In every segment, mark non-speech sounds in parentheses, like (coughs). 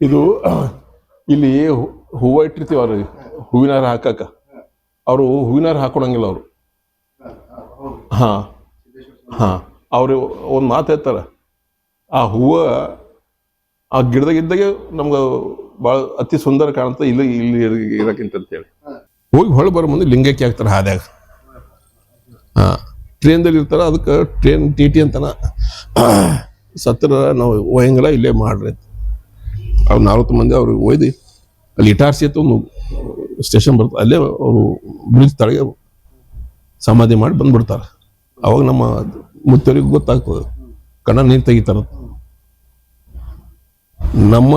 ಇದು ಇಲ್ಲಿ ಹೂವು ಇಟ್ಟಿರ್ತೀವಿ ಅವ್ರಿಗೆ ಹೂವಿನ ಹಾರ ಹಾಕಕ್ಕ ಅವರು ಹೂವಿನ ಹಾರ ಹಾಕೊಳಂಗಿಲ್ಲ ಅವರು. ಹಾಂ ಹಾಂ. ಅವರು ಒಂದು ಮಾತು ಹೇಳ್ತಾರೆ. ಆ ಹೂವು ಆ ಗಿಡದಾಗಿದ್ದಾಗೆ ನಮ್ಗೆ ಭಾಳ ಅತಿ ಸುಂದರ ಕಾಣುತ್ತೆ, ಇಲ್ಲಿ ಇಲ್ಲಿ ಇರಕ್ಕಿಂತ ಅಂತೇಳಿ. ಹೋಗಿ ಹೊಳೆ ಬರೋ ಮುಂದೆ ಲಿಂಗಕ್ಕೆ ಹಾಕ್ತಾರೆ ಹಾದ್ಯಾಗ. ಹಾಂ, ಟ್ರೈನ್ದಲ್ಲಿ ಇರ್ತಾರೆ, ಅದಕ್ಕೆ ಟ್ರೈನ್ ಟಿ ಟಿ ಅಂತನ ಸತ್ರ ನಾವು ಒಯ್ಯಂಗಿಲ್ಲ ಇಲ್ಲೇ ಮಾಡ್ರಿ ಅಂತ. ಅವ್ರು ನಲ್ವತ್ತು ಮಂದಿ ಅವ್ರಿಗೆ ಒಯ್ದು ಅಲ್ಲಿ ಇಟಾರ್ಸಿ ಅಂತ ಒಂದು ಸ್ಟೇಷನ್ ಬರ್ತದೆ ಅಲ್ಲೇ ಅವರು ಬ್ರಿಡ್ಜ್ ತಳಗೆ ಸಮಾಧಿ ಮಾಡಿ ಬಂದ್ಬಿಡ್ತಾರೆ. ಅವಾಗ ನಮ್ಮ ಮುತ್ತರಿಗೆ ಗೊತ್ತಾಗ್ತದೆ. ಕಣ್ಣ ನೀರು ತೆಗಿತಾರ. ನಮ್ಮ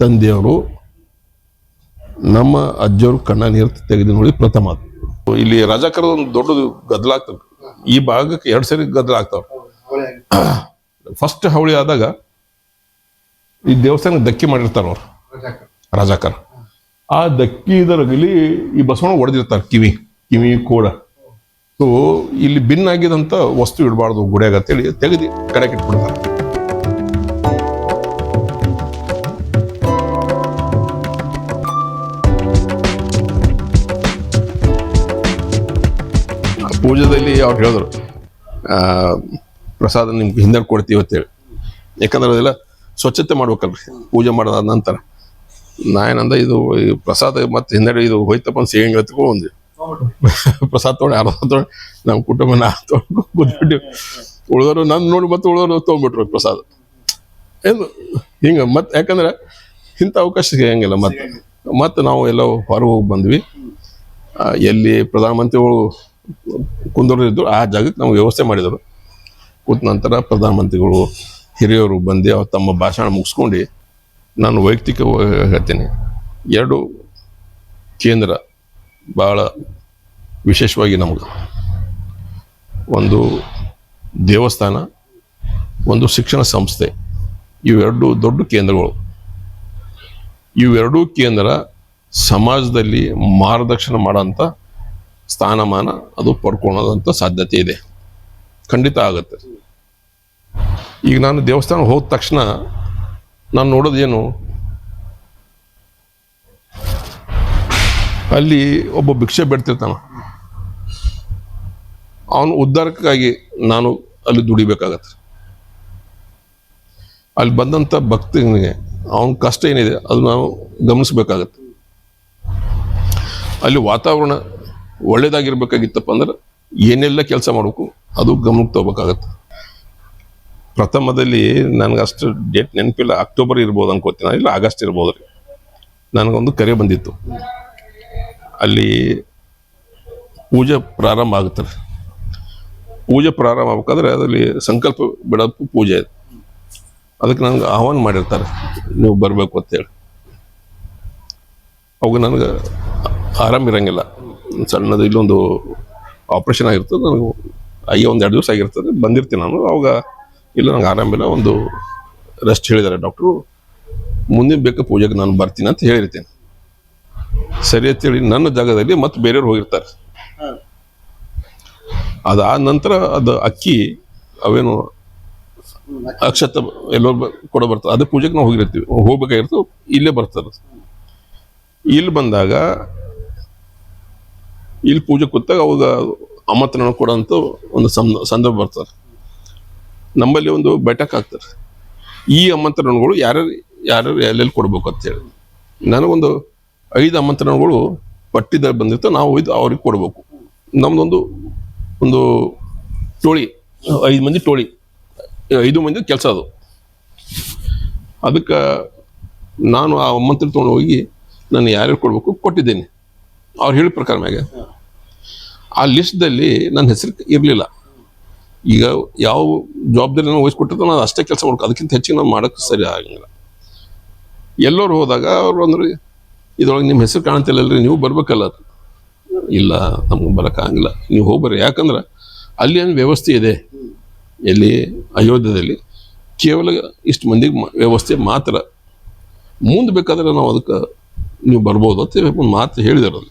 ತಂದೆಯವರು ನಮ್ಮ ಅಜ್ಜವರು ಕಣ್ಣ ನೀರು ತೆಗೆದು ನೋಡಿ ಪ್ರಥಮ. ಇಲ್ಲಿ ರಾಜಕರದ ಒಂದು ದೊಡ್ಡ ಗದ್ದಲ ಆಗ್ತದೆ. ಈ ಭಾಗಕ್ಕೆ ಎರಡು ಸರಿ ಗದ್ದಲ ಆಗ್ತಾವ. ಫಸ್ಟ್ ಹವಳಿ ಆದಾಗ ಈ ದೇವಸ್ಥಾನಕ್ಕೆ ಧಕ್ಕೆ ಮಾಡಿರ್ತಾರ ಅವ್ರು. ರಾಜಾಕರ್. ಆ ದಕ್ಕಿದರಗಲಿ ಈ ಬಸವಣ್ಣ ಹೊಡೆದಿರ್ತಾರೆ ಕಿವಿ ಕಿವಿ, ಕೂಡ. ಸೊ ಇಲ್ಲಿ ಭಿನ್ನಾಗಿದಂತ ವಸ್ತು ಇಡಬಾರ್ದು ಗುಡಿಯಾಗ ಅಂತೇಳಿ ತೆಗೆದು ಕಡೆಗೆ ಇಟ್ಬಿಡ್ತಾರೆ. ಪೂಜೆದಲ್ಲಿ ಅವ್ರು ಹೇಳಿದ್ರು ಪ್ರಸಾದ ನಿಮ್ಗೆ ಹಿಂದೆ ಕೊಡ್ತೀವಿ ಅಂತೇಳಿ. ಯಾಕಂದ್ರೆ ಅದೆಲ್ಲ ಸ್ವಚ್ಛತೆ ಮಾಡ್ಬೇಕಲ್ರಿ. ಪೂಜೆ ಮಾಡೋದಾದ ನಂತರ. ನಾ ಏನಂದ ಇದು ಪ್ರಸಾದ ಮತ್ತೆ ಹಿಂದೆ ಇದು ಹೋಯ್ತಪ್ಪ ಅಂತ ಎತ್ಕೊಂಡು ಒಂದು ಪ್ರಸಾದ ತೊಗೊಂಡು ಅರ್ಧ ತೊಗೊಂಡು ನಮ್ಮ ಕುಟುಂಬ ನಾ ತೊಗೊಂಡು ಕೂತ್ಬಿಟ್ಟು ಉಳಿದವರು ನನ್ನ ನೋಡಿ ಮತ್ತೆ ಉಳಿದವರು ತೊಗೊಂಡ್ಬಿಟ್ರು ಪ್ರಸಾದ. ಏನು ಹಿಂಗೆ ಮತ್ತೆ ಯಾಕಂದ್ರೆ ಇಂಥ ಅವಕಾಶ ಸಿಗಂಗಿಲ್ಲ ಮತ್ತೆ ಮತ್ತೆ ನಾವು ಎಲ್ಲ ಹೊರಗೆ ಹೋಗಿ ಬಂದ್ವಿ. ಎಲ್ಲಿ ಪ್ರಧಾನಮಂತ್ರಿಗಳು ಕುಂದರಿದ್ರು ಆ ಜಾಗಕ್ಕೆ ನಾವು ವ್ಯವಸ್ಥೆ ಮಾಡಿದರು. ಕೂತ ನಂತರ ಪ್ರಧಾನಮಂತ್ರಿಗಳು ಹಿರಿಯರು ಬಂದು ಅವ್ರು ತಮ್ಮ ಭಾಷಣ ಮುಗಿಸ್ಕೊಂಡು ನಾನು ವೈಯಕ್ತಿಕವಾಗಿ ಹೇಳ್ತೀನಿ. ಎರಡು ಕೇಂದ್ರ ಭಾಳ ವಿಶೇಷವಾಗಿ ನಮ್ಗೆ. ಒಂದು ದೇವಸ್ಥಾನ, ಒಂದು ಶಿಕ್ಷಣ ಸಂಸ್ಥೆ. ಇವೆರಡು ದೊಡ್ಡ ಕೇಂದ್ರಗಳು. ಇವೆರಡೂ ಕೇಂದ್ರ ಸಮಾಜದಲ್ಲಿ ಮಾರ್ಗದರ್ಶನ ಮಾಡೋಂಥ ಸ್ಥಾನಮಾನ ಅದು ಪಡ್ಕೊಳ್ಳೋದಂಥ ಸಾಧ್ಯತೆ ಇದೆ. ಖಂಡಿತ ಆಗುತ್ತೆ. ಈಗ ನಾನು ದೇವಸ್ಥಾನ ಹೋದ ತಕ್ಷಣ ನಾನು ನೋಡೋದೇನು ಅಲ್ಲಿ ಒಬ್ಬ ಭಿಕ್ಷೆ ಬೆಡ್ತಿರ್ತಾನ. ಅವನು ಉದ್ಧಾರಕ್ಕಾಗಿ ನಾನು ಅಲ್ಲಿ ದುಡಿಬೇಕಾಗತ್ತೆ. ಅಲ್ಲಿ ಬಂದಂಥ ಭಕ್ತನಿಗೆ ಅವನ ಕಷ್ಟ ಏನಿದೆ ಅದು ನಾವು ಗಮನಿಸ್ಬೇಕಾಗತ್ತೆ. ಅಲ್ಲಿ ವಾತಾವರಣ ಒಳ್ಳೇದಾಗಿರ್ಬೇಕಾಗಿತ್ತಪ್ಪ ಅಂದ್ರೆ ಏನೆಲ್ಲ ಕೆಲಸ ಮಾಡಬೇಕು ಅದು ಗಮನಕ್ಕೆ ತಗೋಬೇಕಾಗತ್ತೆ. ಪ್ರಥಮದಲ್ಲಿ ನನಗೆ ಅಷ್ಟು ಡೇಟ್ ನೆನಪಿಲ್ಲ. ಅಕ್ಟೋಬರ್ ಇರ್ಬೋದು ಅನ್ಕೋತೀನಿ. ಇಲ್ಲ ಆಗಸ್ಟ್ ಇರ್ಬೋದು ರೀ. ನನಗೊಂದು ಕರೆ ಬಂದಿತ್ತು. ಅಲ್ಲಿ ಪೂಜೆ ಪ್ರಾರಂಭ ಆಗುತ್ತೆ ರೀ. ಪೂಜೆ ಪ್ರಾರಂಭ ಆಗ್ಬೇಕಾದ್ರೆ ಅದರಲ್ಲಿ ಸಂಕಲ್ಪ ಬಿಡೋದು ಪೂಜೆ ಅದಕ್ಕೆ ನನಗೆ ಆಹ್ವಾನ ಮಾಡಿರ್ತಾರೆ. ನೀವು ಬರಬೇಕು ಅಂತೇಳಿ. ಅವಾಗ ನನಗೆ ಆರಾಮ ಇರೋಂಗಿಲ್ಲ. ಸಣ್ಣದು ಇಲ್ಲೊಂದು ಆಪ್ರೇಷನ್ ಆಗಿರ್ತದೆ. ನನಗೆ, ಅಯ್ಯೋ ಒಂದು ಎರಡು ದಿವಸ ಆಗಿರ್ತದೆ. ಬಂದಿರ್ತೀನಿ ನಾನು. ಅವಾಗ ಇಲ್ಲ, ನಂಗೆ ಆರಾಮಿಲ್ಲ ಒಂದು ರೆಸ್ಟ್ ಹೇಳಿದ್ದಾರೆ ಡಾಕ್ಟ್ರು ಮುಂದಿನ ಬೇಕು, ಪೂಜೆಗೆ ನಾನು ಬರ್ತೀನಿ ಅಂತ ಹೇಳಿರ್ತೀನಿ. ಸರಿ ಅಂತೇಳಿ ನನ್ನ ಜಾಗದಲ್ಲಿ ಮತ್ತೆ ಬೇರೆಯವ್ರು ಹೋಗಿರ್ತಾರೆ. ಅದಾದ ನಂತರ ಅದು ಅಕ್ಕಿ, ಅವೇನು ಅಕ್ಷತ ಎಲ್ಲೋ ಕೊಡ ಬರ್ತದೆ. ಅದೇ ಪೂಜೆಗೆ ನಾವು ಹೋಗಿರ್ತೀವಿ. ಹೋಗ್ಬೇಕಾಗಿರ್ತು ಇಲ್ಲೇ ಬರ್ತಾರೆ ಇಲ್ಲಿ ಬಂದಾಗ, ಇಲ್ಲಿ ಪೂಜೆ ಕೂತಾಗ ಅವಾಗ ಆಮಂತ್ರಣ ಕೊಡೋಂಥ ಒಂದು ಸಂದರ್ಭ ಬರ್ತಾರೆ ನಮ್ಮಲ್ಲಿ ಒಂದು ಬೆಟಕ್ ಆಗ್ತದೆ. ಈ ಆಮಂತ್ರಣಗಳು ಯಾರ್ಯಾರು ಯಾರ್ಯಾರು ಎಲ್ಲೆಲ್ಲಿ ಕೊಡ್ಬೇಕು ಅಂತೇಳಿ ನನಗೊಂದು ಐದು ಆಮಂತ್ರಣಗಳು ಪಟ್ಟಿದಲ್ಲಿ ಬಂದಿರ್ತಾವೆ ನಾವು ಇದು ಅವ್ರಿಗೆ ಕೊಡಬೇಕು. ನಮ್ದೊಂದು ಒಂದು ಟೋಳಿ, ಐದು ಮಂದಿ ಟೋಳಿ, ಐದು ಮಂದಿ ಕೆಲಸ ಅದು. ಅದಕ್ಕೆ ನಾನು ಆ ಮಂತ್ರ ತೊಗೊಂಡು ಹೋಗಿ ನಾನು ಯಾರ್ಯಾರು ಕೊಡಬೇಕು ಕೊಟ್ಟಿದ್ದೇನೆ. ಅವ್ರು ಹೇಳಿದ ಪ್ರಕಾರ ಮ್ಯಾಗ. ಆ ಲಿಸ್ಟ್ದಲ್ಲಿ ನನ್ನ ಹೆಸರು ಇರಲಿಲ್ಲ. ಈಗ ಯಾವ ಜವಾಬ್ದಾರಿ ನಾನು ವಹಿಸ್ಕೊಟ್ಟಿರ್ತಾನೆ ನಾನು ಅಷ್ಟೇ ಕೆಲಸ ಮಾಡ್ಕೊ ಅದಕ್ಕಿಂತ ಹೆಚ್ಚಿಗೆ ನಾನು ಮಾಡೋಕ್ಕೆ ಸರಿ ಆಗಂಗಿಲ್ಲ. ಎಲ್ಲರೂ ಹೋದಾಗ ಅವರು ಅಂದ್ರೆ, ಇದ್ರೊಳಗೆ ನಿಮ್ಮ ಹೆಸರು ಕಾಣ್ತಿಲ್ಲಲ್ರಿ ನೀವು ಬರ್ಬೇಕಲ್ಲ ಇಲ್ಲ, ನಮ್ಗೆ ಬರೋಕ್ಕಾಗಂಗಿಲ್ಲ ನೀವು ಹೋಗ್ಬರ್ರಿ. ಯಾಕಂದ್ರೆ ಅಲ್ಲಿ ಏನು ವ್ಯವಸ್ಥೆ ಇದೆ. ಎಲ್ಲಿ? ಅಯೋಧ್ಯದಲ್ಲಿ. ಕೇವಲ ಇಷ್ಟು ಮಂದಿಗೆ ವ್ಯವಸ್ಥೆ ಮಾತ್ರ. ಮುಂದೆ ಬೇಕಾದ್ರೆ ನಾವು ಅದಕ್ಕೆ ನೀವು ಬರ್ಬೋದು ಅಂತ ಒಂದು ಮಾತು ಹೇಳಿದಾರೆ ಅಲ್ಲಿ.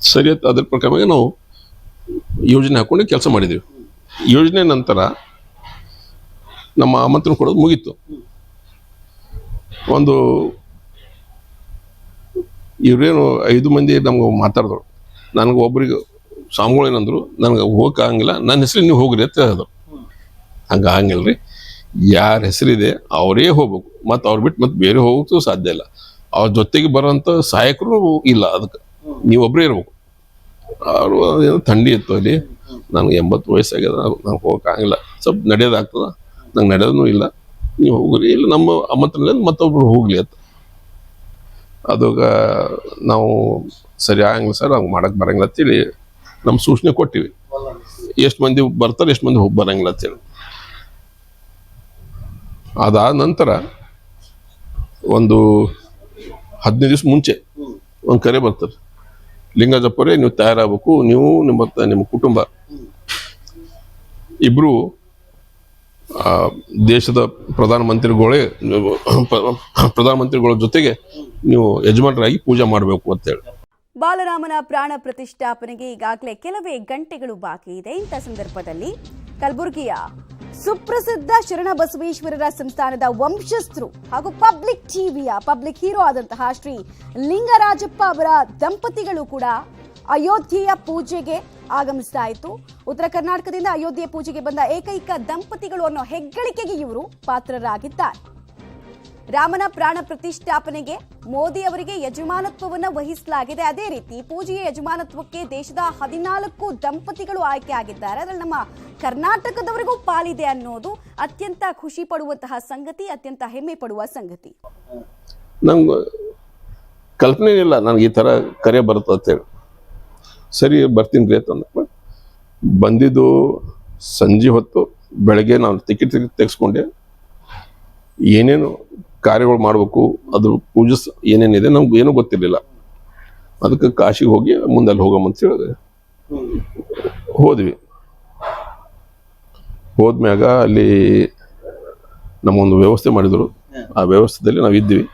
ಸರಿ ಅಂತ ಅದ್ರ ಪ್ರಕಾರವಾಗಿ ನಾವು ಯೋಜನೆ ಹಾಕೊಂಡು ಕೆಲಸ ಮಾಡಿದ್ದೀವಿ. ಯೋಜನೆ ನಂತರ ನಮ್ಮ ಆಮಂತ್ರಣ ಕೊಡೋದು ಮುಗೀತು. ಒಂದು ಇವರೇನು ಐದು ಮಂದಿ ನಮ್ಗೆ ಮಾತಾಡಿದ್ರು. ನನಗೆ ಒಬ್ಬರಿಗೆ ಸ್ವಾಮಿಗಳು ಏನಂದ್ರು ನನಗೆ ಹೋಗಕ್ಕೆ ಆಗಂಗಿಲ್ಲ, ನನ್ನ ಹೆಸರು ನೀವು ಹೋಗ್ರಿ ಅಂತ ಹೇಳಿದ್ರು. ಹಂಗೆ ಆಗಂಗಿಲ್ಲ ರೀ ಯಾರ ಹೆಸರಿದೆ ಅವರೇ ಹೋಗ್ಬೇಕು. ಮತ್ತು ಅವ್ರು ಬಿಟ್ಟು ಮತ್ತೆ ಬೇರೆ ಹೋಗೋಕ್ಕೂ ಸಾಧ್ಯ ಇಲ್ಲ. ಅವ್ರ ಜೊತೆಗೆ ಬರೋಂಥ ಸಹಾಯಕರು ಇಲ್ಲ ಅದಕ್ಕೆ. ನೀವೊಬ್ಬರೇ ಇರ್ಬೇಕು. ಅವರು ಏನೋ ಥಂಡಿ ಇತ್ತು ಅಲ್ಲಿ. ನನಗೆ ಎಂಬತ್ತು ವಯಸ್ಸಾಗ್ಯದ ನಂಗೆ ಹೋಗೋಕ್ಕಾಗಿಲ್ಲ ಸ್ವಲ್ಪ ನಡೆಯೋದಾಗ್ತದ ನಂಗೆ ನಡೆಯೋದೂ ಇಲ್ಲ. ನೀವು ಹೋಗ್ರಿ, ಇಲ್ಲ ನಮ್ಮ ಅಮ್ಮತ್ತಿನಲ್ಲಿ ಮತ್ತೊಬ್ರು ಹೋಗ್ಲಿ ಅಂತ. ಅದಾಗ ನಾವು ಸರಿ ಆಗಂಗಿಲ್ಲ ಸರ್, ಹಂಗೆ ಮಾಡಕ್ಕೆ ಬರಂಗಿಲ್ಲ ಅಂತೇಳಿ ನಮ್ಮ ಸೂಚನೆ ಕೊಟ್ಟಿವಿ. ಎಷ್ಟು ಮಂದಿ ಬರ್ತಾರೆ, ಎಷ್ಟು ಮಂದಿ ಹೋಗಿ ಬರಂಗಿಲ್ಲ ಅಂತೇಳಿ ಅದಾದ ನಂತರ ಒಂದು ಹದಿನೈದು ದಿವಸ ಮುಂಚೆ ಒಂದು ಕರೆ ಬರ್ತಾರೆ. ಲಿಂಗಜಪ್ಪರೇ ನೀವು ತಯಾರಾಗಬೇಕು, ನೀವು ನಿಮ್ಮ ನಿಮ್ಮ ಕುಟುಂಬ. ಇಬ್ರು ದೇಶದ ಪ್ರಧಾನಮಂತ್ರಿಗಳೇ ಪ್ರಧಾನಮಂತ್ರಿಗಳ ಜೊತೆಗೆ ನೀವು ಯಜಮಾನರಾಗಿ ಪೂಜೆ ಮಾಡಬೇಕು ಅಂತೇಳಿ ಬಾಲರಾಮನ ಪ್ರಾಣ ಪ್ರತಿಷ್ಠಾಪನೆಗೆ ಈಗಾಗಲೇ ಕೆಲವೇ ಗಂಟೆಗಳು ಬಾಕಿ ಇದೆ. ಇಂಥ ಸಂದರ್ಭದಲ್ಲಿ ಕಲಬುರಗಿಯ ಸುಪ್ರಸಿದ್ಧ ಶರಣ ಬಸವೇಶ್ವರರ ಸಂಸ್ಥಾನದ ವಂಶಸ್ಥರು ಹಾಗೂ ಪಬ್ಲಿಕ್ ಟಿವಿಯ ಪಬ್ಲಿಕ್ ಹೀರೋ ಆದಂತಹ ಶ್ರೀ ಲಿಂಗರಾಜಪ್ಪ ಅವರ ದಂಪತಿಗಳು ಕೂಡ ಅಯೋಧ್ಯೆಯ ಪೂಜೆಗೆ ಆಗಮಿಸ್ತಾ ಇತ್ತು. ಉತ್ತರ ಕರ್ನಾಟಕದಿಂದ ಅಯೋಧ್ಯೆ ಪೂಜೆಗೆ ಬಂದ ಏಕೈಕ ದಂಪತಿಗಳು ಅನ್ನೋ ಹೆಗ್ಗಳಿಕೆಗೆ ಇವರು ಪಾತ್ರರಾಗಿದ್ದಾರೆ. ರಾಮನ ಪ್ರಾಣ ಪ್ರತಿಷ್ಠಾಪನೆಗೆ ಮೋದಿ ಅವರಿಗೆ ಯಜಮಾನತ್ವವನ್ನು ವಹಿಸಲಾಗಿದೆ. ಅದೇ ರೀತಿ ಪೂಜೆಯ ಯಜಮಾನತ್ವಕ್ಕೆ ದೇಶದ ಹದಿನಾಲ್ಕು ದಂಪತಿಗಳು ಆಯ್ಕೆ ಆಗಿದ್ದಾರೆ ಅದರಲ್ಲಿ ನಮ್ಮ ಕರ್ನಾಟಕದವರಿಗೂ ಪಾಲಿದೆ ಅನ್ನೋದು ಅತ್ಯಂತ ಖುಷಿ ಪಡುವಂತಹ ಸಂಗತಿ, ಅತ್ಯಂತ ಹೆಮ್ಮೆ ಪಡುವ ಸಂಗತಿ. ನಂಗೆ ಕಲ್ಪನೆ ಇಲ್ಲ ನನಗೆ ಈ ಥರ ಕರೆ ಬರುತ್ತೆ ಅಂತೇಳಿ ಸರಿ, ಬರ್ತೀನಿ ರೀ ಅಂತಂದ. ಬಂದಿದ್ದು ಸಂಜೆ ಹೊತ್ತು ಬೆಳಗ್ಗೆ ನಾನು ಟಿಕೆಟ್ ತೆಗೆಸ್ಕೊಂಡೆ. ಏನೇನು ಕಾರ್ಯಗಳು ಮಾಡಬೇಕು, ಅದು ಪೂಜೆ ಸ- ಏನೇನಿದೆ ನಮ್ಗೆ ಏನೂ ಗೊತ್ತಿರಲಿಲ್ಲ. ಅದಕ್ಕೆ ಕಾಶಿಗೆ ಹೋಗಿ ಮುಂದೆ ಅಲ್ಲಿ ಹೋಗಮ್ಮ ಅಂತ ಹೇಳಿದೆ ಹೋದ್ವಿ. ಹೋದ್ಮ್ಯಾಗ ಅಲ್ಲಿ ನಮಗೊಂದು ವ್ಯವಸ್ಥೆ ಮಾಡಿದರು. ಆ ವ್ಯವಸ್ಥೆಯಲ್ಲಿ ನಾವು ಇದ್ವಿ.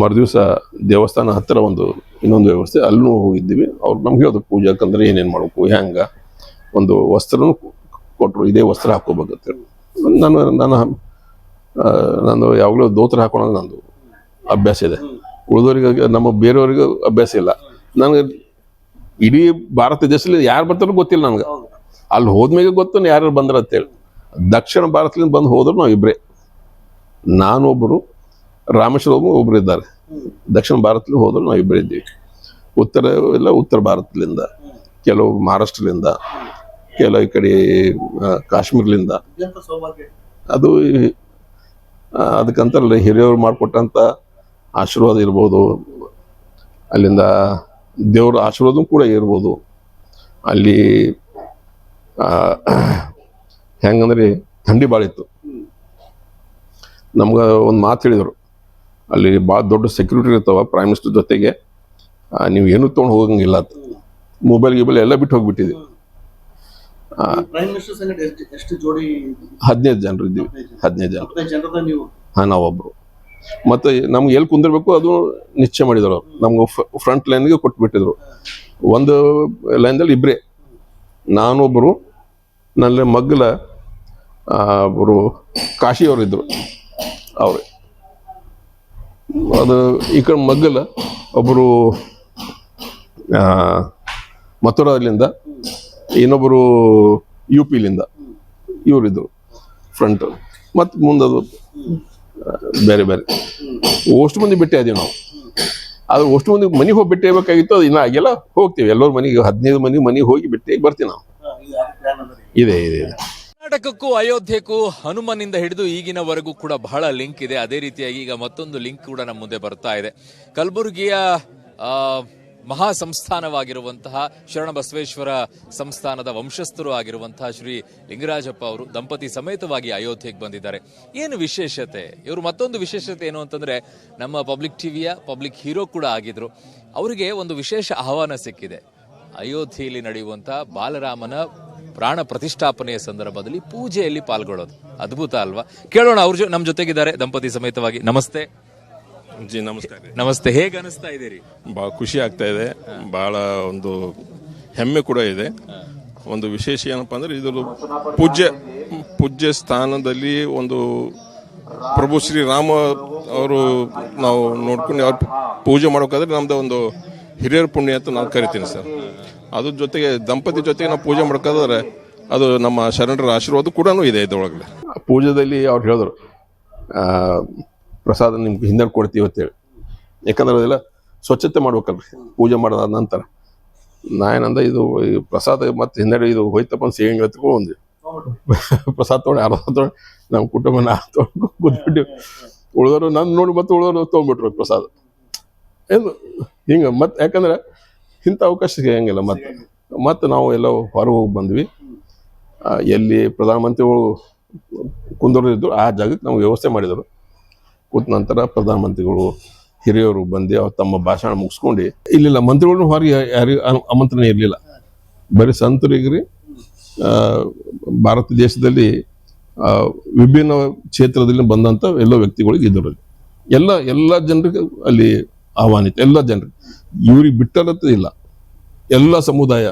ಮರುದಿವಸ ದೇವಸ್ಥಾನ ಹತ್ತಿರ ಒಂದು ಇನ್ನೊಂದು ವ್ಯವಸ್ಥೆ, ಅಲ್ಲೂ ಹೋಗಿದ್ದೀವಿ ಅವ್ರು ನಮ್ಗೆ ಹೇಳಿದ್ರು ಪೂಜಾಕಂದ್ರೆ ಏನೇನು ಮಾಡಬೇಕು, ಹೆಂಗೆ? ಒಂದು ವಸ್ತ್ರನೂ ಕೊಟ್ಟರು ಇದೇ ವಸ್ತ್ರ ಹಾಕೋಬೇಕಂತ ನಾನು ನಾನು ನಾನು ಯಾವಾಗಲೂ ದೋತ್ರ ಹಾಕೊಳೋದು ನಂದು ಅಭ್ಯಾಸ ಇದೆ. ಉಳಿದವರಿಗೆ ನಮ್ಮ ಬೇರೆಯವ್ರಿಗೂ ಅಭ್ಯಾಸ ಇಲ್ಲ. ನನಗೆ ಇಡೀ ಭಾರತ ದೇಶದಲ್ಲಿ ಯಾರು ಬರ್ತಾರೋ ಗೊತ್ತಿಲ್ಲ ನನಗೆ. ಅಲ್ಲಿ ಹೋದ್ಮೇಲೆ ಗೊತ್ತು ಯಾರು ಬಂದ್ರ ಅಂತೇಳಿ ದಕ್ಷಿಣ ಭಾರತದಿಂದ ಬಂದು ಹೋದ್ರು ನಾವು ಇಬ್ಬರೇ ನಾನೊಬ್ಬರು ರಾಮೇಶ್ವರಂ ಒಬ್ಬರು ಇದ್ದಾರೆ. ದಕ್ಷಿಣ ಭಾರತದಲ್ಲಿ ಹೋದ್ರು ನಾವು ಇಬ್ಬರೇ ಇದ್ದೀವಿ. ಉತ್ತರ ಎಲ್ಲ ಉತ್ತರ ಭಾರತದಿಂದ, ಕೆಲವು ಮಹಾರಾಷ್ಟ್ರದಿಂದ, ಕೆಲವು ಈ ಕಡೆ ಕಾಶ್ಮೀರ್ಲಿಂದ ಅದು ಅದಕ್ಕಂತಾರಲ್ಲ ಹಿರಿಯವರು ಮಾಡಿಕೊಟ್ಟಂಥ ಆಶೀರ್ವಾದ ಇರ್ಬೋದು. ಅಲ್ಲಿಂದ ದೇವ್ರ ಆಶೀರ್ವಾದ ಕೂಡ ಇರ್ಬೋದು. ಅಲ್ಲಿ ಹೆಂಗಂದ್ರೆ ಥಂಡಿ ಭಾಳ ಇತ್ತು. ನಮ್ಗೆ ಒಂದು ಮಾತು ಹೇಳಿದರು. ಅಲ್ಲಿ ಭಾಳ ದೊಡ್ಡ ಸೆಕ್ಯೂರಿಟಿ ಇರ್ತಾವ ಪ್ರೈಮ್ ಮಿನಿಸ್ಟರ್ ಜೊತೆಗೆ ನೀವು ಏನೂ ತೊಗೊಂಡು ಹೋಗಂಗಿಲ್ಲ ಮೊಬೈಲ್ ಗಿಬೈಲ್ ಎಲ್ಲ ಬಿಟ್ಟು ಹೋಗ್ಬಿಟ್ಟಿದ್ವಿ ಪ್ರೈಮ್ ಮಿನಿಸ್ಟರ್ ಸಂಗಡ ಎಷ್ಟು ಎಷ್ಟು ಜೋಡಿ ಹದಿನೈದು ಜನರು ಇದ್ದೀವಿ. ಹದಿನೈದು ಜನ. ಹಾ ನಾವೊಬ್ರು ಮತ್ತೆ ನಮ್ಗೆ ಎಲ್ಲಿ ಕುಂದಿರ್ಬೇಕು ಅದು ನಿಶ್ಚಯ ಮಾಡಿದ್ರು ಅವ್ರು. ನಮ್ಗೆ ಫ್ರಂಟ್ ಲೈನ್ಗೆ ಕೊಟ್ಬಿಟ್ಟಿದ್ರು. ಒಂದು ಲೈನ್ದಲ್ಲಿ ಇಬ್ಬರೇ ನಾನೊಬ್ಬರು ನನ್ನ ಮಗ್ಗಲ ಒಬ್ಬರು ಕಾಶಿಯವರು ಇದ್ದರು ಅವ್ರೆ ಅದು ಈ ಕಡೆ ಮಗ್ಗಲ ಒಬ್ಬರು ಮಥುರಾದಿಂದ ಇನ್ನೊಬ್ಬರು ಯು ಪಿಲಿಂದ ಇವರಿದ್ರು ಫ್ರಂಟ್ ಮತ್ತು ಮುಂದದು ಬೇರೆ ಬೇರೆ. ಅಷ್ಟು ಮಂದಿ ಭೇಟಿ ಆದೀವಿ ನಾವು. ಆದ್ರೆ ಅಷ್ಟು ಮಂದಿ ಮನೆಗೆ ಹೋಗಿ ಭೇಟಿ ಆಗ್ಬೇಕಾಗಿತ್ತು ಅದು ಇನ್ನೂ ಆಗಿಲ್ಲ ಹೋಗ್ತೀವಿ. ಎಲ್ಲರ ಮನೆಗೆ ಹದಿನೈದು ಮನೆಗೆ ಮನೆಗೆ ಹೋಗಿ ಬಿಟ್ಟೆ ಬರ್ತೀವಿ ನಾವು. ಇದು ಇದೆ? ಇದೆ ಕರ್ನಾಟಕಕ್ಕೂ ಅಯೋಧ್ಯೆಗೂ ಹನುಮನಿಂದ ಹಿಡಿದು ಈಗಿನವರೆಗೂ ಕೂಡ ಬಹಳ ಲಿಂಕ್ ಇದೆ. ಅದೇ ರೀತಿಯಾಗಿ ಈಗ ಮತ್ತೊಂದು ಲಿಂಕ್ ಕೂಡ ನಮ್ಮ ಮುಂದೆ ಬರ್ತಾ ಇದೆ. ಕಲಬುರಗಿಯ ಆ, ಮಹಾ ಸಂಸ್ಥಾನವಾಗಿರುವಂತಹ ಶರಣಬಸವೇಶ್ವರ ಸಂಸ್ಥಾನದ ವಂಶಸ್ಥರು ಆಗಿರುವಂತಹ ಶ್ರೀ ಲಿಂಗರಾಜಪ್ಪ ಅವರು ದಂಪತಿ ಸಮೇತವಾಗಿ ಅಯೋಧ್ಯೆಗೆ ಬಂದಿದ್ದಾರೆ. ಏನು ವಿಶೇಷತೆ? ಇವರು ಮತ್ತೊಂದು ವಿಶೇಷತೆ ಏನು ಅಂತಂದ್ರೆ, ನಮ್ಮ ಪಬ್ಲಿಕ್ ಟಿವಿಯ ಪಬ್ಲಿಕ್ ಹೀರೋ ಕೂಡ ಆಗಿದ್ರು. ಅವರಿಗೆ ಒಂದು ವಿಶೇಷ ಆಹ್ವಾನ ಸಿಕ್ಕಿದೆ. ಅಯೋಧ್ಯೆಯಲ್ಲಿ ನಡೆಯುವಂತಹ ಬಾಲರಾಮನ ಪ್ರಾಣ ಪ್ರತಿಷ್ಠಾಪನೆಯ ಸಂದರ್ಭದಲ್ಲಿ ಪೂಜೆಯಲ್ಲಿ ಪಾಲ್ಗೊಳ್ಳೋದು. ಅದ್ಭುತ ಅಲ್ವಾ? ಕೇಳೋಣ, ಅವ್ರ ಜೊ- ನಮ್ಮ ಜೊತೆಗಿದ್ದಾರೆ, ದಂಪತಿ ಸಮೇತವಾಗಿ. ನಮಸ್ತೆ. ಜಿ ನಮಸ್ಕಾರ. ರೀ ನಮಸ್ತೆ ಹೇಗೆ ಅನಿಸ್ತಾ ಇದೀರಿ? ಭಾಳ ಖುಷಿ ಆಗ್ತಾ ಇದೆ. ಭಾಳ ಒಂದು ಹೆಮ್ಮೆ ಕೂಡ ಇದೆ. ಒಂದು ವಿಶೇಷ ಏನಪ್ಪ ಅಂದ್ರೆ ಇದು ಪೂಜ್ಯ ಪೂಜ್ಯ ಸ್ಥಾನದಲ್ಲಿ ಒಂದು ಪ್ರಭು ಶ್ರೀರಾಮ ಅವರು ನಾವು ನೋಡ್ಕೊಂಡು ಅವ್ರು ಪೂಜೆ ಮಾಡೋಕಾದ್ರೆ ನಮ್ದು ಒಂದು ಹಿರಿಯರ ಪುಣ್ಯ ಅಂತ ನಾನು ಕರಿತೀನಿ ಸರ್. ಅದ್ರ ಜೊತೆಗೆ ದಂಪತಿ ಜೊತೆಗೆ ನಾವು ಪೂಜೆ ಮಾಡ್ಕೋದ್ರೆ ಅದು ನಮ್ಮ ಶರಣರ ಆಶೀರ್ವಾದ ಕೂಡ ಇದೆ ಇದ್ರೊಳಗಡೆ. ಪೂಜೆದಲ್ಲಿ ಅವ್ರು ಹೇಳಿದ್ರು ಆ, ಪ್ರಸಾದ ನಿಮ್ಗೆ ಹಿಂದೆ ಕೊಡ್ತೀವಿ ಅಂತೇಳಿ. ಯಾಕಂದ್ರೆ ಅದೆಲ್ಲ ಸ್ವಚ್ಛತೆ ಮಾಡ್ಬೇಕಲ್ರಿ, ಪೂಜೆ ಮಾಡೋದಾದ ನಂತರ. ನಾ ಏನಂದ, ಇದು ಪ್ರಸಾದ ಮತ್ತೆ ಹಿಂದೆಡೆ ಇದು ಹೋಯ್ತಪ್ಪ ಅಂತ ಸೇವಿಂಗ್ ಎತ್ಕೊ ಒಂದು (laughs) ಪ್ರಸಾದ ತೊಗೊಂಡು ಅರ್ಧ ತೊಗೊಂಡು, ನಮ್ಮ ಕುಟುಂಬ ನಾ ತೊಗೊಂಡು ಕೂತ್ಬಿಟ್ಟು ಉಳಿದವರು ನನ್ನ ನೋಡಿ ಮತ್ತೆ ಉಳಿದವರು ತೊಗೊಂಡ್ಬಿಟ್ರು ಪ್ರಸಾದ. ಏನು, ಹಿಂಗೆ ಮತ್ತೆ ಯಾಕಂದ್ರೆ ಇಂಥ ಅವಕಾಶ ಸಿಗಂಗಿಲ್ಲ ಮತ್ತೆ ಮತ್ತೆ ನಾವು ಎಲ್ಲ ಹೊರಗೆ ಹೋಗಿ ಬಂದ್ವಿ. ಎಲ್ಲಿ ಪ್ರಧಾನಮಂತ್ರಿಗಳು ಕುಂದರಿದ್ರು ಆ ಜಾಗಕ್ಕೆ ನಾವು ವ್ಯವಸ್ಥೆ ಮಾಡಿದರು. ಕೂತ ನಂತರ ಪ್ರಧಾನಮಂತ್ರಿಗಳು ಹಿರಿಯರು ಬಂದು ಅವ್ರು ತಮ್ಮ ಭಾಷಣ ಮುಗಿಸ್ಕೊಂಡು, ಇಲ್ಲಿಲ್ಲ ಮಂತ್ರಿಗಳು ಹೊರಗೆ ಯಾರಿಗೂ ಆಮಂತ್ರಣ ಇರಲಿಲ್ಲ. ಬರೀ ಸಂತರಿಗ್ರಿ ಭಾರತ ದೇಶದಲ್ಲಿ ವಿಭಿನ್ನ ಕ್ಷೇತ್ರದಲ್ಲಿ ಬಂದಂಥ ಎಲ್ಲ ವ್ಯಕ್ತಿಗಳಿಗೆ ಇದ್ದರು. ಎಲ್ಲ ಎಲ್ಲ ಜನರಿಗೆ ಅಲ್ಲಿ ಆಹ್ವಾನಿತ ಎಲ್ಲ ಜನರಿಗೆ ಇವ್ರಿಗೆ ಬಿಟ್ಟಲತ್ತ ಇಲ್ಲ. ಎಲ್ಲ ಸಮುದಾಯ.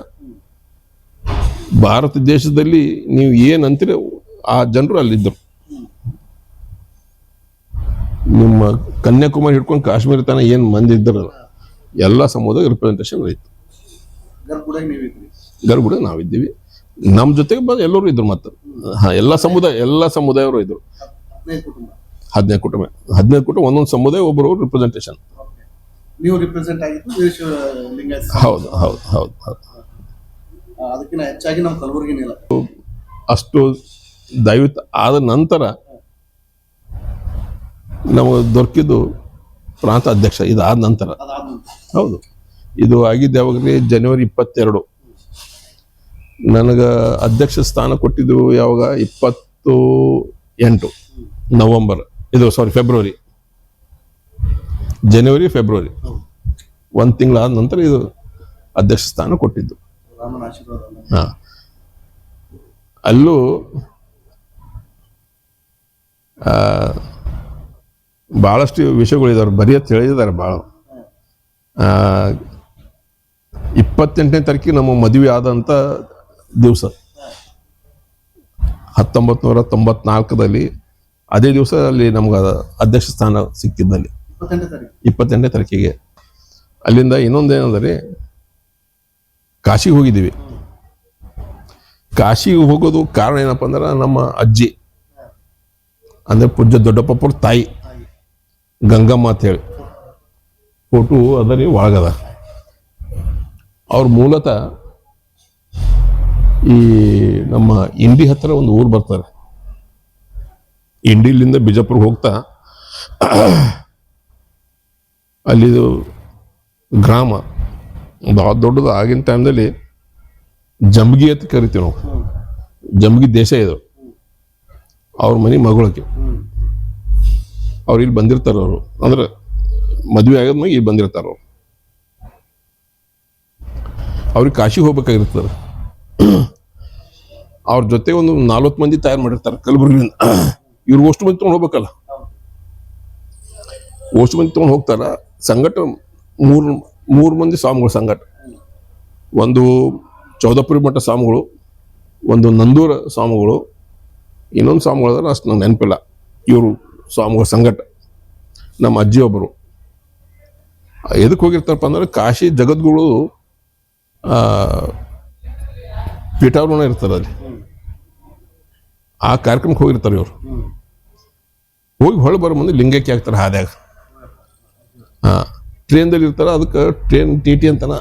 ಭಾರತ ದೇಶದಲ್ಲಿ ನೀವು ಏನಂತೀರಿ ಆ ಜನರು ಅಲ್ಲಿದ್ದರು. ನಿಮ್ಮ ಕನ್ಯಾಕುಮಾರಿ ಹಿಡ್ಕೊಂಡು ಕಾಶ್ಮೀರ ತನ ಏನು ಮಂದಿ ಇದ್ದಾರಲ್ಲ ಎಲ್ಲ ಸಮುದಾಯ ರಿಪ್ರೆಸೆಂಟೇಷನ್ ಇತ್ತು. ಗರ್ಭುಡ ನಾವಿದ್ದೀವಿ ನಮ್ಮ ಜೊತೆಗೆ ಬಂದು ಎಲ್ಲರೂ ಇದ್ರು ಮತ್ತೆ. ಹಾಂ ಎಲ್ಲ ಸಮುದಾಯ ಎಲ್ಲ ಸಮುದಾಯವರು ಇದ್ರು. ಹದಿನೈದು ಕುಟುಂಬ. ಹದಿನೈದು ಕುಟುಂಬ. ಒಂದೊಂದು ಸಮುದಾಯ ಒಬ್ಬರು ರಿಪ್ರೆಸೆಂಟೇಷನ್. ನೀವು ರಿಪ್ರೆಸೆಂಟ್ ಆಗಿದ್ದು ಹೌದು ಹೌದು ಹೌದು ಹೌದು. ಅದಕ್ಕಿಂತ ಹೆಚ್ಚಾಗಿ ನಮ್ಮ ಕಲಬುರಗಿನಿಲ್ಲ ಅಷ್ಟು ದಯವಿಟ್ಟು ಆದ ನಂತರ ನಮಗೆ ದೊರಕಿದ್ದು ಪ್ರಾಂತ ಅಧ್ಯಕ್ಷ, ಇದಾದ ನಂತರ. ಹೌದು. ಇದು ಆಗಿದ್ದು ಯಾವಾಗಲಿ ಜನವರಿ ಇಪ್ಪತ್ತೆರಡು. ನನಗೆ ಅಧ್ಯಕ್ಷ ಸ್ಥಾನ ಕೊಟ್ಟಿದ್ದು ಯಾವಾಗ? ಇಪ್ಪತ್ತು ಎಂಟು, ನವಂಬರ್. ಇದು ಸಾರಿ ಫೆಬ್ರವರಿ ಜನವರಿ ಫೆಬ್ರವರಿ ಒಂದು ತಿಂಗಳಾದ ನಂತರ ಇದು ಅಧ್ಯಕ್ಷ ಸ್ಥಾನ ಕೊಟ್ಟಿದ್ದು. ಹಾಂ. ಅಲ್ಲ. ಭಾಳಷ್ಟು ವಿಷಯಗಳಿದಾವೆ ಬರೀ ತಿಳಿದಿದ್ದಾರೆ ಭಾಳ. ಇಪ್ಪತ್ತೆಂಟನೇ ತಾರೀಕಿಗೆ ನಮ್ಮ ಮದುವೆ ಆದಂಥ ದಿವಸ. ಹತ್ತೊಂಬತ್ತು ನೂರ ತೊಂಬತ್ನಾಲ್ಕದಲ್ಲಿ ಅದೇ ದಿವಸ ಅಲ್ಲಿ ನಮ್ಗೆ ಅಧ್ಯಕ್ಷ ಸ್ಥಾನ ಸಿಕ್ಕಿದ್ದಲ್ಲಿ. ಇಪ್ಪತ್ತೆಂಟನೇ ತಾರೀಕು. ಇಪ್ಪತ್ತೆಂಟನೇ ತಾರೀಕಿಗೆ. ಅಲ್ಲಿಂದ ಇನ್ನೊಂದೇನಂದರೆ ಕಾಶಿಗೆ ಹೋಗಿದ್ದೀವಿ. ಕಾಶಿಗೆ ಹೋಗೋದು ಕಾರಣ ಏನಪ್ಪ ಅಂದ್ರೆ ನಮ್ಮ ಅಜ್ಜಿ. ಅಂದ್ರೆ ಪೂಜ್ಯ ದೊಡ್ಡಪ್ಪಪ್ಪರ ತಾಯಿ. ಗಂಗಮ್ಮ ಅಂತ ಹೇಳಿ. ಫೋಟೋ ಅದರಿ ಒಳಗದ. ಅವ್ರ ಮೂಲತಃ ಈ ನಮ್ಮ ಇಂಡಿ ಹತ್ರ ಒಂದು ಊರು ಬರ್ತಾರೆ. ಇಂಡಿಲಿಂದ ಬಿಜಾಪುರ್ಗೆ ಹೋಗ್ತಾ ಅಲ್ಲಿದು ಗ್ರಾಮ ದೊಡ್ಡದು ಆಗಿನ ಟೈಮ್ದಲ್ಲಿ ಜಂಬಗಿ ಅಂತ ಕರಿತೀವಿ ನಾವು. ಜಂಬಗಿ ದೇಶ ಇದು. ಅವ್ರ ಮನೆ ಮಗಳಕ್ಕೆ. ಅವ್ರು ಇಲ್ಲಿ ಬಂದಿರ್ತಾರೆ ಅವರು. ಅಂದ್ರೆ ಮದುವೆ ಆಗೋದ್ಮೇಲೆ ಇಲ್ಲಿ ಬಂದಿರ್ತಾರೆ ಅವ್ರು. ಅವ್ರಿಗೆ ಕಾಶಿಗೆ ಹೋಗ್ಬೇಕಾಗಿರ್ತದೆ. ಅವ್ರ ಜೊತೆ ಒಂದು ನಾಲ್ವತ್ತು ಮಂದಿ ತಯಾರು ಮಾಡಿರ್ತಾರೆ ಕಲಬುರಗಿಯಿಂದ ಇವ್ರು ಅಷ್ಟು ಮಂದಿ ತೊಗೊಂಡು ಹೋಗ್ಬೇಕಲ್ಲ. ಅಷ್ಟು ಮಂದಿ ತೊಗೊಂಡು ಹೋಗ್ತಾರ. ಸಂಘಟ ಮೂರು ಮೂರು ಮಂದಿ ಸ್ವಾಮಿಗಳು ಸಂಘಟ. ಒಂದು ಚೌದಪುರಿ ಮಠ ಸ್ವಾಮಿಗಳು, ಒಂದು ನಂದೂರ ಸ್ವಾಮಿಗಳು, ಇನ್ನೊಂದು ಸ್ವಾಮಿಗಳು ಅಷ್ಟು ನಂಗೆ ನೆನಪಿಲ್ಲ. ಇವರು ಸ್ವಾಮಿಗಳ ಸಂಘಟ. ನಮ್ಮ ಅಜ್ಜಿಯೊಬ್ಬರು ಎದಕ್ಕೆ ಹೋಗಿರ್ತಾರಪ್ಪ ಅಂದ್ರೆ ಕಾಶಿ ಜಗದ್ಗುರು ಆ, ಪೀಠಾರೋಹಣ ಇರ್ತಾರೆ ಅಲ್ಲಿ. ಆ ಕಾರ್ಯಕ್ರಮಕ್ಕೆ ಹೋಗಿರ್ತಾರೆ ಇವರು. ಹೋಗಿ ಹೊಳೆ ಬರೋ ಮುಂದೆ ಲಿಂಗಕ್ಕೆ ಹಾಕ್ತಾರೆ ಹಾದ್ಯಾಗ. ಹಾಂ ಟ್ರೈನ್ದಲ್ಲಿ ಇರ್ತಾರೆ ಅದಕ್ಕೆ ಟ್ರೈನ್ ಟಿ ಟಿ ಅಂತನ.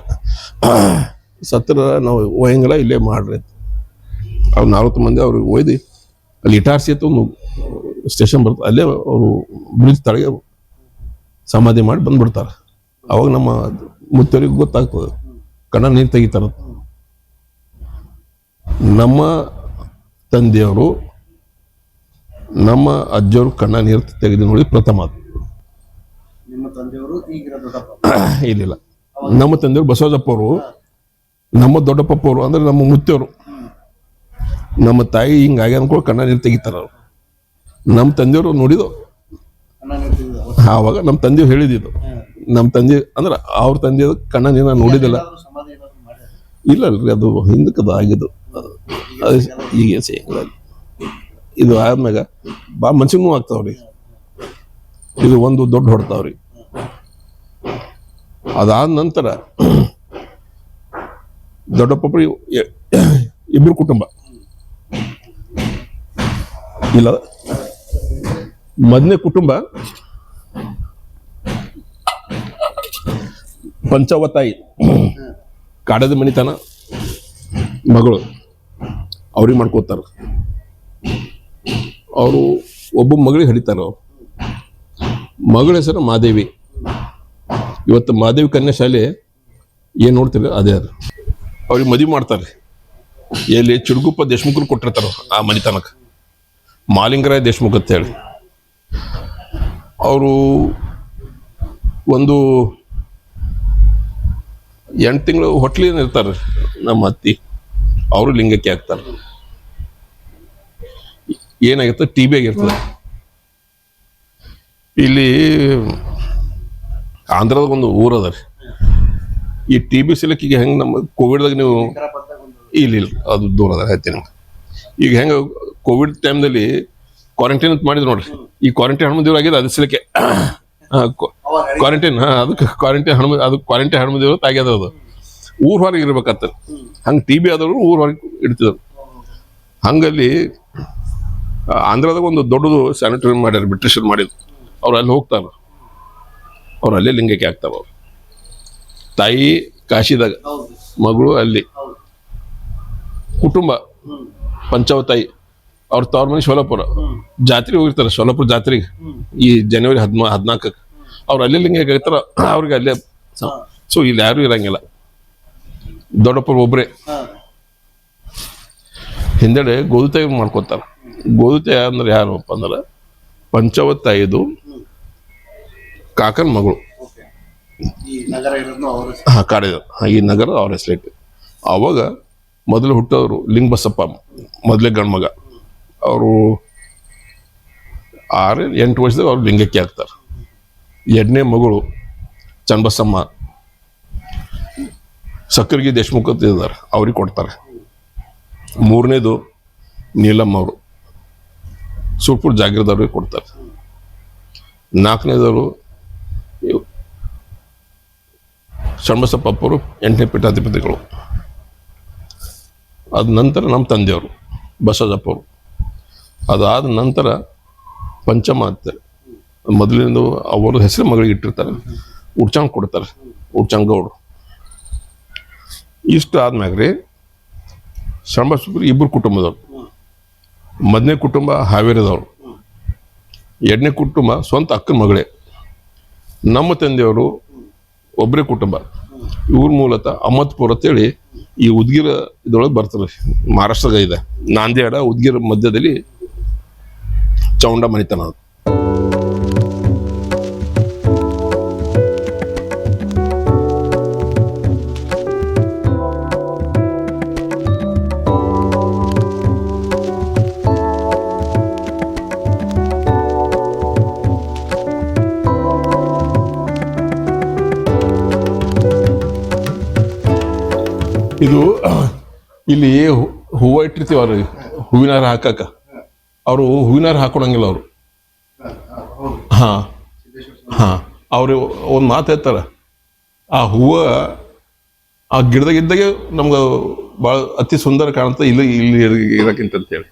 ಸತ್ತರ ನಾವು ಒಯ್ಯಂಗಿಲ್ಲ ಇಲ್ಲೇ ಮಾಡ್ರಿ. ಅವ್ರು ನಾಲ್ವತ್ತು ಮಂದಿ ಅವ್ರಿಗೆ ಒಯ್ದು ಅಲ್ಲಿ ಇಟಾರ್ಸಿ ಅಂತ ಒಂದು ಸ್ಟೇಷನ್ ಬರ್ತದೆ. ಅಲ್ಲೇ ಅವರು ಬ್ರಿಡ್ಜ್ ತಳಗೆ ಸಮಾಧಿ ಮಾಡಿ ಬಂದ್ಬಿಡ್ತಾರೆ. ಅವಾಗ ನಮ್ಮ ಮುತ್ತರಿಗೆ ಗೊತ್ತಾಗ್ತದೆ. ಕಣ್ಣ ನೀರು ತೆಗಿತಾರ. ನಮ್ಮ ತಂದೆಯವರು ನಮ್ಮ ಅಜ್ಜವರು ಕಣ್ಣ ನೀರು ತೆಗೆದು ನೋಡಿ ಪ್ರಥಮ. ಅದು. (coughs) ಇಲ್ಲಿಲ್ಲ ನಮ್ಮ ತಂದೆಯವರು ಬಸವಜಪ್ಪ ಅವರು ನಮ್ಮ ದೊಡ್ಡಪ್ಪವರು ಅವರು ಅಂದ್ರೆ ನಮ್ಮ ಮುತ್ತೆಯವರು ನಮ್ಮ ತಾಯಿ ಹಿಂಗಾಗಿ ಅನ್ಕೊಂಡು ಕಣ್ಣ ನೀರು ತೆಗಿತಾರ ಅವ್ರು. ನಮ್ಮ ತಂದೆಯವರು ನೋಡಿದ್ರು ಆವಾಗ ನಮ್ಮ ತಂದೆಯವ್ರು ಹೇಳಿದ್ದು ನಮ್ಮ ತಂದೆ ಅಂದ್ರೆ ಅವ್ರ ತಂದೆ ಕಣ್ಣ ನೀರ ನೋಡಿದಿಲ್ಲ. ಇಲ್ಲ ಅಲ್ರಿ, ಅದು ಹಿಂದಕ್ಕೆ ಅದು ಆಗಿದ್ದು. ಈಗ ಇದು ಆದ್ಮ್ಯಾಗ ಬಾ ಮನ್ಸಿಗೆ ಆಗ್ತಾವ್ರಿ. ಇದು ಒಂದು ದೊಡ್ಡ ಹೊಡ್ತಾವ್ರಿ. ಅದಾದ ನಂತರ ದೊಡ್ಡಪ್ಪ ಇಬ್ರು ಕುಟುಂಬ. ಇಲ್ಲ. ಮೊದಲನೇ ಕುಟುಂಬ. ಪಂಚವತಾಯಿ ಕಾಡದ ಮನಿತನ. ಮಗಳು. ಅವ್ರಿಗೆ ಮಾಡ್ಕೋತಾರ ಅವರು ಒಬ್ಬ ಮಗಳಿಗೆ ಹಡಿತಾರ ಮಗಳ ಹೆಸರು ಮಾದೇವಿ. ಇವತ್ತು ಮಾದೇವಿ ಕನ್ಯಾ ಶಾಲೆ ಏನ್ ನೋಡ್ತೀರಿ? ಅದೇ ಅದು. ಅವ್ರಿಗೆ ಮದುವೆ ಮಾಡ್ತಾರೆ ಎಲ್ಲಿ ಚಿಡುಗುಪ್ಪ ದೇಶಮುಖರು ಕೊಟ್ಟಿರ್ತಾರ ಆ ಮನಿತನಕ. ಮಾಲಿಂಗರಾಯ ದೇಶಮುಖ ಅಂತ ಹೇಳಿ. ಅವರು ಒಂದು ಎಂಟು ತಿಂಗಳು ಹೊಟ್ಲಿನ ಇರ್ತಾರೆ ನಮ್ಮ ಅತ್ತಿ. ಅವರು ಲಿಂಗಕ್ಕೆ ಹಾಕ್ತಾರೆ ಏನಾಗಿರ್ತದೆ ಟಿ ಬಿ ಆಗಿರ್ತದೆ ಇಲ್ಲಿ ಆಂಧ್ರದಾಗ ಒಂದು ಊರ ಅದ ರೀ. ಈ ಟಿ ಬಿ ಸಿಲಕ್ಕಿಗೆ ಹೆಂಗೆ ನಮ್ಮ ಕೋವಿಡ್ದಾಗ ನೀವು ಇಲ್ಲ ಅದು ದೂರ ಅದ ಹೇಳ್ತೀನಿ ನಿಮ್ಗೆ. ಈಗ ಹೆಂಗೆ ಕೋವಿಡ್ ಟೈಮ್ದಲ್ಲಿ ಕ್ವಾರಂಟೈನ್ ಅಂತ ಮಾಡಿದ್ರು ನೋಡ್ರಿ. ಈ ಕ್ವಾರಂಟೈನ್ ಹನುಮ ದೇವ್ರ ಆಗ್ಯದ ಅದು ಸಿಲಕ್ಕೆ ಕ್ವಾರಂಟೈನ್ ಹಾ ಅದಕ್ಕೆ ಕ್ವಾರಂಟೈನ್ ಹನುಮ ಅದು ಕ್ವಾರಂಟೈನ್ ಹನುಮ ದೇವ್ರ ಆಗ್ಯದ ಅದು. ಊರ್ ಹೊರಗೆ ಇರ್ಬೇಕತ್ತ ಹಂಗೆ ಟಿ ಬಿ ಆದವರು ಊರ್ ಹೊರಗೆ ಇಡ್ತಿದ್ರು. ಹಂಗಲ್ಲಿ ಆಂಧ್ರದಾಗ ಒಂದು ದೊಡ್ಡದು ಸ್ಯಾನಿಟರಿ ಮಾಡ್ಯಾರ ಬ್ರಿಟಿಷರ್ ಮಾಡಿದ್ರು ಅವ್ರು ಅಲ್ಲಿ ಹೋಗ್ತಾರ. ಅವ್ರು ಅಲ್ಲೇ ಲಿಂಗಕ್ಕೆ ಆಗ್ತಾವ ಅವ್ರು. ತಾಯಿ ಕಾಶಿದಾಗ ಮಗಳು ಅಲ್ಲಿ. ಕುಟುಂಬ ಪಂಚವತಾಯಿ ಅವ್ರ ತವ್ರ ಮನೆ ಸೋಲಾಪುರ ಜಾತ್ರೆ ಹೋಗಿರ್ತಾರೆ ಸೋಲಾಪುರ ಜಾತ್ರೆಗೆ. ಈ ಜನವರಿ ಹದಿನ ಹದಿನಾಲ್ಕಕ್ಕೆ ಅವ್ರು ಅಲ್ಲಿ ಹಿಂಗೆ ಹೇಗಾಗ್ತಾರ ಅವ್ರಿಗೆ ಅಲ್ಲೇ ಸೊ ಇಲ್ಲಿ ಯಾರು ಇರಂಗಿಲ್ಲ. ದೊಡ್ಡಪ್ಪ ಒಬ್ಬರೇ ಹಿಂದೆಡೆ ಗೋದುತಾಯಿ ಮಾಡ್ಕೊತಾರ. ಗೋದುತಾಯಿ ಅಂದ್ರೆ ಯಾರಪ್ಪ ಅಂದ್ರೆ ಪಂಚವತ್ತಾಯಿದು ಕಾಕನ ಮಗಳು. ಓಕೆ. ಈ ನಗರ ಇರೋದು ಅವರು ಹಾ ಕಾಡಿದ. ಈ ನಗರ ಅವ್ರ ಹೆಸರಿಟ್ಟು ಅವಾಗ ಮೊದಲು ಹುಟ್ಟೋರು ಲಿಂಗಬಸಪ್ಪ ಮೊದಲೇ ಗಂಡ್ಮಗ ಅವರು ಆರು ಎಂಟು ವರ್ಷದಾಗ ಅವ್ರು ಲಿಂಗಕ್ಕೆ ಹಾಕ್ತಾರೆ ಎರಡನೇ ಮಗಳು ಚನ್ನಬಸಮ್ಮ. ಸಕ್ಕರಿಗೆ ದೇಶಮುಖ ಇದ್ದಾರೆ, ಅವ್ರಿಗೆ ಕೊಡ್ತಾರೆ. ಮೂರನೇದು ನೀಲಮ್ಮ ಅವರು, ಸುರ್ಪುರ್ ಜಾಗೀರದವ್ರಿಗೆ ಕೊಡ್ತಾರೆ. ನಾಲ್ಕನೇದವರು ಶರಣಬಸಪ್ಪ ಅಪ್ಪರು ಎಂಟನೇ ಪೀಠಾಧಿಪತಿಗಳು. ಅದ ನಂತರ ನಮ್ಮ ತಂದೆಯವರು, ಬಸವಜಪ್ಪವರು. ಅದಾದ ನಂತರ ಪಂಚಮ ಆಗ್ತಾರೆ ಮೊದಲಿಂದ ಅವರು ಹೆಸರು ಮಗಳಿಗೆ ಇಟ್ಟಿರ್ತಾರೆ. ಉಡ್ಚಂಗ್ ಕೊಡ್ತಾರೆ, ಉಡ್ಚಂಗ್ ಗೌಡ್ರು. ಇಷ್ಟು ಆದ್ಮ್ಯಾಗ ರೀ ಶರಣಬಸಪ್ಪರು ಇಬ್ಬರು ಕುಟುಂಬದವ್ರು. ಮೊದಲನೇ ಕುಟುಂಬ ಹಾವೇರಿದವರು. ಎರಡನೇ ಕುಟುಂಬ ಸ್ವಂತ ಅಕ್ಕನ ಮಗಳೇ. ನಮ್ಮ ತಂದೆಯವರು ಒಬ್ಬರೇ ಕುಟುಂಬ. ಇವ್ರ ಮೂಲತಃ ಅಮತ್ಪುರ ಅಂತೇಳಿ ಈ ಉದ್ಗಿರ ಇದ್ರೊಳಗೆ ಬರ್ತಾರೆ. ಮಹಾರಾಷ್ಟ್ರದಾಗ ಇದೆ ನಾಂದೇಡ ಉದ್ಗಿರ ಮಧ್ಯದಲ್ಲಿ ಚೌಂಡ ಮನಿತನ ಇದು ಇಲ್ಲಿ ಹೂವು ಹೂವಿನ ಹಾರ ಹಾಕಕ್ಕ. ಅವರು ಹೂವಿನ ಹಾರ ಹಾಕೊಳಂಗಿಲ್ಲ ಅವರು. ಹಾ ಹಾ. ಅವ್ರು ಒಂದು ಮಾತು ಹೇಳ್ತಾರ. ಆ ಹೂವ ಆ ಗಿಡದಾಗ ಇದ್ದಾಗೆ ನಮ್ಗೆ ಭಾಳ ಅತಿ ಸುಂದರ ಕಾಣುತ್ತೆ ಇಲ್ಲಿ ಇಲ್ಲಿ ಇರಕ್ಕಿಂತ ಅಂತೇಳಿ.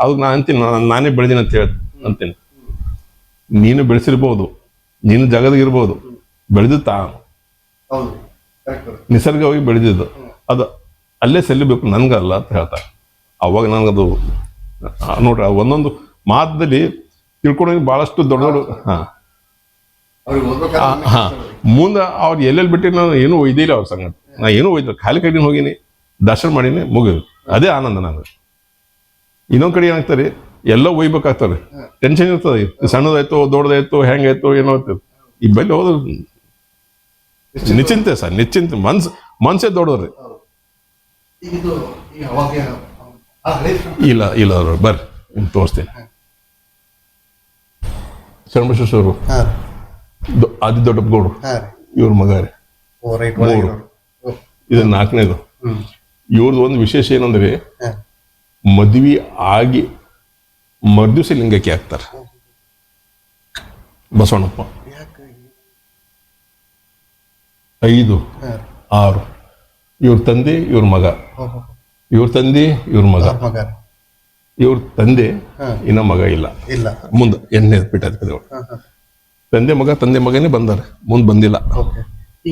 ಅದಕ್ಕೆ ನಾನು ಅಂತೀನಿ ನಾನೇ ಬೆಳೆದಿನ ಅಂತ ಹೇಳಿ ಅಂತೀನಿ. ನೀನು ಬೆಳೆಸಿರ್ಬೋದು ನೀನು ಜಗದಾಗ ಇರ್ಬೋದು ಬೆಳೆದು ತಾ ನಿಸರ್ಗವಾಗಿ ಬೆಳೆದಿದ್ದು. ಅದು ಅಲ್ಲೇ ಸೆಲ್ಲಬೇಕು ನನಗಲ್ಲ ಅಂತ ಹೇಳ್ತಾರೆ. ಅವಾಗ ನನಗದು ನೋಡ್ರಿ ಒಂದೊಂದು ಮಾತದಲ್ಲಿ ತಿಳ್ಕೊಂಡೋಗಿ ಭಾಳಷ್ಟು ದೊಡ್ಡ ದೊಡ್ಡ ಹಾಂ. ಹಾ. ಮುಂದೆ ಅವ್ರು ಎಲ್ಲೆಲ್ಲಿ ಬಿಟ್ಟು ನಾನು ಏನೂ ಒಯ್ದಿಲ್ಲ ಅವ್ರ ಸಂಗತಿ. ನಾನು ಏನೂ ಒಯ್ದಿಲ್ಲ ಖಾಲಿ ಕೈಲಿನ ಹೋಗಿನಿ ದರ್ಶನ ಮಾಡೀನಿ ಮುಗಿದು. ಅದೇ ಆನಂದ ನನಗೆ ಇನ್ನೊಂದು ಕಡೆ ಏನಾಗ್ತಾರೆ ಎಲ್ಲ ಒಯ್ಬೇಕಾಗ್ತಾರೆ ಟೆನ್ಷನ್ ಇರ್ತದೆ. ಸಣ್ಣದಾಯ್ತು ದೊಡ್ಡದಾಯ್ತು ಹೆಂಗಾಯ್ತು ಏನೋ ಆಯ್ತು ಈ ಬಲ್ಲಿ ಹೋದ್ರೆ ನಿಶ್ಚಿಂತೆ ಸರ್ ನಿಶ್ಚಿಂತೆ. ಮನ್ಸು ಮನ್ಸೇ ದೊಡ್ಡದ್ರಿ. ಇದು ಈಗ ಅವಾಗ ಆ ಹಳೆ ಇಲ್ಲ ಇಲ್ಲ ಬರ್ರಿ ನಿಮ್ಗೆ ತೋರಿಸ್ತೀನಿ. ಶರಣಬಸವೇಶ್ವರರು ಹಾ ಆದಿ ದೊಡ್ಡಪ್ಪ ಗೌಡ್ರು. ಹಾ ರೀ. ಇವ್ರ ಮಗ ರೀ. ಓ ರೈಟ್ ಮೂರು. ಇದು ನಾಲ್ಕನೇದು. ಇವ್ರದ್ದು ಒಂದು ವಿಶೇಷ ಏನಂದ್ರೆ ಮದುವೆ ಮದ್ವಿ ಆಗಿ ಮರ್ದಿವ್ಸ ಲಿಂಗಕ್ಕೆ ಹಾಕ್ತಾರೆ. ಬಸವಣ್ಣಪ್ಪ. ಯಾಕೆ? ಐದು ಹಾ. ಆರು. ಇವ್ರ ತಂದೆ ಇವ್ರ ಮಗ. ಇವ್ರ ತಂದೆ ಇವ್ರ ಮಗ. ಇವ್ರ ತಂದೆ ಇನ್ನ ಮಗ ಇಲ್ಲ. ಇಲ್ಲ. ಮುಂದೆ ಎಣ್ಣೆ ಹಾ. ತಂದೆ ಮಗ ತಂದೆ ಮಗನೇ ಬಂದಾರೆ. ಮುಂದೆ ಬಂದಿಲ್ಲ.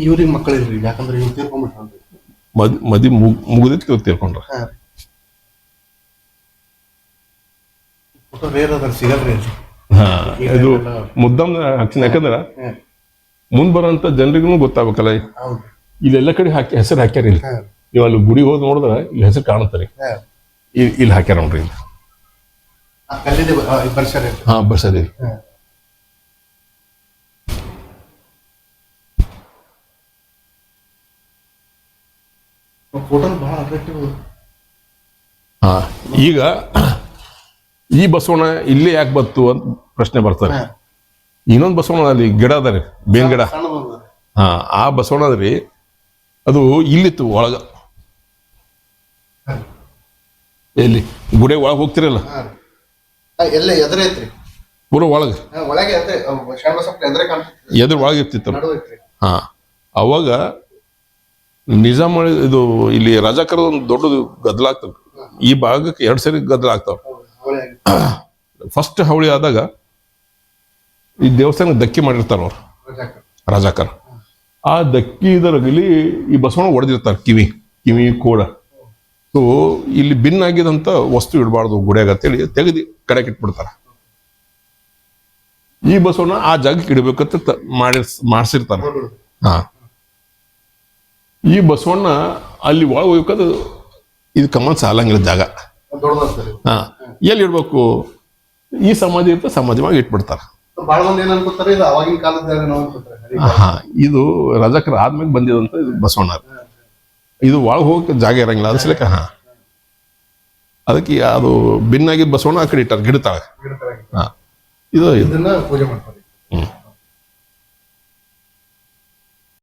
ಇವ್ರಿಗೆ ಮಕ್ಕಳಿಲ್ರಿ ಯಾಕಂದ್ರೆ ಇವ್ರು ತೀರ್ಕೊಂಡ್ಬಿಟ್ಟು ಮದ್ ಮದಿ ಮುಗಿದಿತ್ತು ಇವ್ರು ತೀರ್ಕೊಂಡ್ರ. ಹಾ. ಇದು ಮುದ್ದಮ್ ಹಾಕ್ತೀನಿ ಯಾಕಂದ್ರ. ಮುಂದ್ ಬರೋಂತ ಜನರಿಗೂ ಗೊತ್ತಾಗ್ಬೇಕಲ್ಲ ಇಲ್ಲೆಲ್ಲ ಕಡೆ ಹಾಕಿ ಹೆಸರು ಹಾಕ್ಯಾರ ಇಲ್ಲಿ. ಹಾ. ನೀವು ಅಲ್ಲಿ ಗುಡಿ ಹೋಗಿ ನೋಡಿದ್ರ ಇಲ್ಲಿ ಹೆಸರು ಕಾಣುತ್ತಾರೆ ಹಾ. ಇಲ್ಲಿ ಹಾಕ್ಯಾರ ನೋಡ್ರಿ ಇಲ್ಲಿ. ಆ ಕಲ್ಲಿದೆ ಬರ್ಸರಿ ಹಾ ಹಾ. ಈಗ ಈ ಬಸವಣ್ಣ ಇಲ್ಲೇ ಯಾಕೆ ಬತ್ತು ಅಂತ ಪ್ರಶ್ನೆ ಬರ್ತಾರೆ. ಹಾ. ಇನ್ನೊಂದು ಬಸವಣ್ಣ ಅಲ್ಲಿ ಗಿಡ ಅದ ರೀ ಬೇನ್ ಗಿಡ. ಹಾ ಆ ಬಸವಣ್ಣ ಅದ್ರಿ ಅದು ಇಲ್ಲಿತ್ತು ಒಳಗ. ಎಲ್ಲಿ? ಗುಡೆ ಒಳಗೆ ಹೋಗ್ತಿರಲ್ಲ? ಎಲ್ಲ? ಎದುರು ಐತ್ರಿ. ಪೂರ ಒಳಗೆ. ಒಳಗೆ ಎದ್ರೆ ಒಳಗೆ ಇರ್ತಿತ್ತು. ಹಾ. ಅವಾಗ ನಿಜಾಮ ಇದು ಇಲ್ಲಿ ರಾಜಕರ ಒಂದು ದೊಡ್ಡದು ಗದ್ದಲ ಆಗ್ತದೆ. ಈ ಭಾಗಕ್ಕೆ ಎರಡು ಸರಿ ಗದ್ದಲ ಆಗ್ತಾವ. (clears throat) ಫಸ್ಟ್ ಹವಳಿ ಆದಾಗ ಈ ದೇವಸ್ಥಾನಕ್ಕೆ ದಕ್ಕಿ ಮಾಡಿರ್ತಾರ ಅವ್ರು. ರಜಾಕರ್. ಆ ದಕ್ಕಿದರಲ್ಲಿ ಈ ಬಸವಣ್ಣ ಹೊಡೆದಿರ್ತಾರೆ ಕಿವಿ ಕಿವಿ ಕೋಡ. ಸೊ ಇಲ್ಲಿ ಭಿನ್ನಾಗಿದಂತ ವಸ್ತು ಇಡಬಾರ್ದು ಗುಡಿಯಾಗ ಅಂತೇಳಿ ತೆಗೆದು ಕಡೆಗೆ ಇಟ್ಬಿಡ್ತಾರ ಈ ಬಸವಣ್ಣ ಆ ಜಾಗಕ್ಕೆ ಇಡಬೇಕಂತ ಮಾಡಿ ಮಾಡಿಸಿರ್ತಾರ. ಹಾ. ಈ ಬಸವಣ್ಣ ಅಲ್ಲಿ ಒಳಗೆ ಹೋಗ್ಬೇಕಂದ್ರೆ ಇದು ಕಮಲ್ ಸಾಲಂಗಿಲ್ಲ ಜಾಗ. ಹಾ. ಎಲ್ಲಿ ಇಡ್ಬೇಕು? ಈ ಸಮಾಧಿ ಇರ್ತ ಸಮಾಧಿವಾಗಿ ಇಟ್ಬಿಡ್ತಾರ. ಹಾ ಇದು ರಜಕರ ಆದ್ಮೇಲೆ ಬಂದಿದಂತ ಇದು ಬಸವಣ್ಣ ಇದು ಒಳಗೆ ಹೋಗಕ್ಕೆ ಜಾಗ ಇರಂಗಿಲ್ಲ ಅನ್ಸ್ಲಿಕ್ಕೆ ಹಾ. ಅದಕ್ಕೆ ಅದು ಭಿನ್ನಾಗಿ ಬಸವಣ್ಣ ಆ ಕಡೆ ಇಟ್ಟಾರ ಗಿಡತಾಳೆ. ಗಿಡತರಾಗಿ. ಹಾ. ಇದು ಇದು. ಇದನ್ನ ಪೂಜೆ ಮಾಡ್ತಾರೆ.